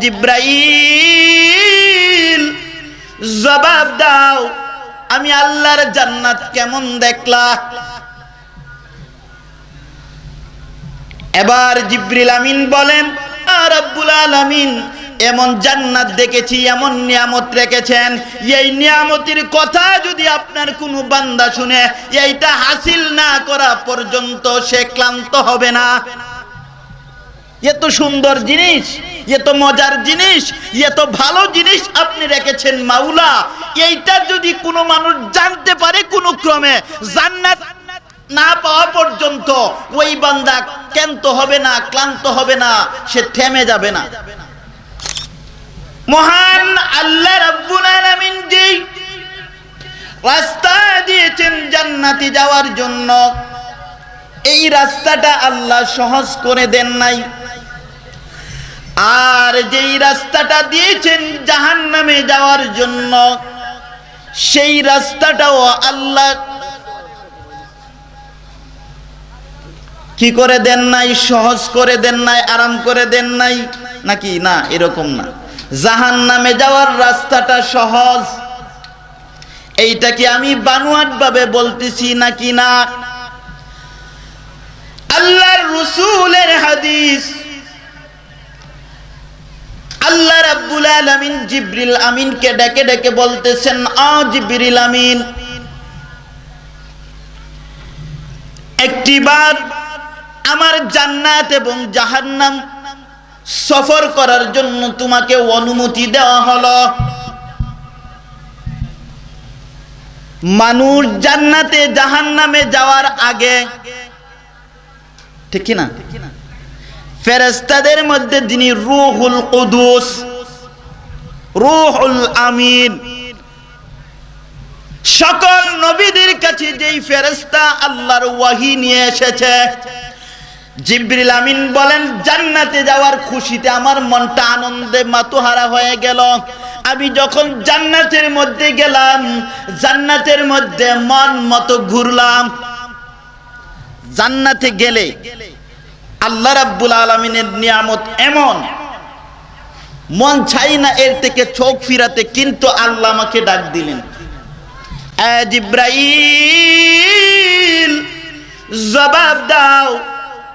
জিব্রাইল, জবাব দাও, আমি আল্লাহর জান্নাত কেমন দেখলা এবার জিব্রিল আমিন বলেন, "আ রব্বুল আলামিন, এমন জান্নাত দেখেছি, এমন নিয়ামত রেখেছেন। এই নিয়ামতির কথা যদি আপনার কোনো বান্দা শুনে, এইটা হাসিল না করা পর্যন্ত সে ক্লান্ত হবে না। এত সুন্দর জিনিস এত মজার জিনিস এত ভালো জিনিস আপনি রেখেছেন মাওলা। এইটা যদি কোনো মানুষ জানতে পারে কোনো ক্রমে, জান্নাত না পাওয়া পর্যন্ত ওই বান্দা ক্লান্ত হবে না, ক্লান্ত হবে না, সে থেমে যাবে না। মহান আল্লাহ রাব্বুল আলামিন যেই রাস্তা দিয়েছেন জান্নাতি যাওয়ার জন্য, এই রাস্তাটা আল্লাহ সহজ করে দেন নাই। আর যেই রাস্তাটা দিয়েছেন জাহান্নামে যাওয়ার জন্য, সেই রাস্তাটাও আল্লাহ কি করে দেন নাই? সহজ করে দেন নাই? আরাম করে দেন নাই? নাকি না, এরকম না। জাহান নামে যাওয়ার রাস্তাটা সহজ। এইটা কি আমি বানুয়াট ভাবে বলতেছি নাকি না? আল্লাহর রসুলের হাদিস আল্লাহ রাব্বুল আলামিন জিবরিল আমিনকে ডেকে ডেকে বলতেছেন, আ জিবরিল আমিন। একটিবার আমার জান্নাত এবং জাহান্নাম সফর করার জন্য তোমাকে অনুমতি দেওয়া হলো। মানুষ জান্নাতে জাহান্নামে যাওয়ার আগে, ঠিক কি না? ফেরেস্তাদের মধ্যে যিনি রুহুল কুদুস, রুহুল আমিন, সকল নবীদের কাছে যেই ফেরেস্তা আল্লাহর ওয়াহি নিয়ে এসেছে, জিব্রিল আমিন বলেন, জান্নাতে যাওয়ার খুশিতে আমার মনটা আনন্দে মাতুহারা হয়ে গেল। আমি যখন জান্নাতের মধ্যে গেলাম, জান্নাতের মধ্যে মন মতো ঘুরলাম। জান্নাতে গেলে আল্লাহ রাব্বুল আলমিনের নিয়ামত এমন। মন চাই না এর থেকে চোখ ফিরাতে, কিন্তু আল্লাহ আমাকে ডাক দিলেন। জবাব দাও,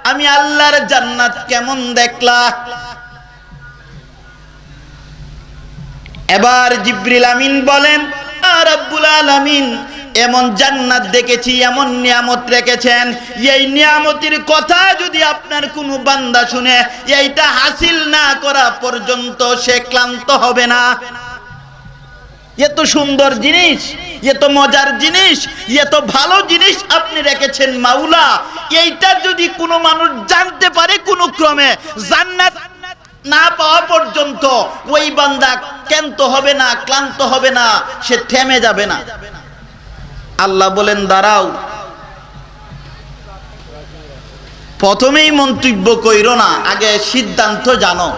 আমি আল্লাহর জান্নাত কেমন দেখলা এবার জিব্রিল আমিন বলেন, "আ রব্বুল আলামিন এমন জান্নাত দেখেছি, এমন নিয়ামত রেখেছেন। এই নিয়ামতের কথা যদি আপনার কোনো বান্দা শুনে, এইটা হাসিল না করা পর্যন্ত সে ক্লান্ত হবে না। এত সুন্দর জিনিস এত মজার জিনিস এত ভালো জিনিস আপনি রেখেছেন মাওলা। এইটা যদি কোনো মানুষ জানতে পারে কোনো ক্রমে, জান্নাত না পাওয়া পর্যন্ত ওই বান্দা ক্লান্ত হবে না, ক্লান্ত হবে না, সে থেমে যাবে না। আল্লাহ বলেন দাঁড়াও। প্রথমেই মন্তব্য কইরো না আগে সিদ্ধান্ত জানো।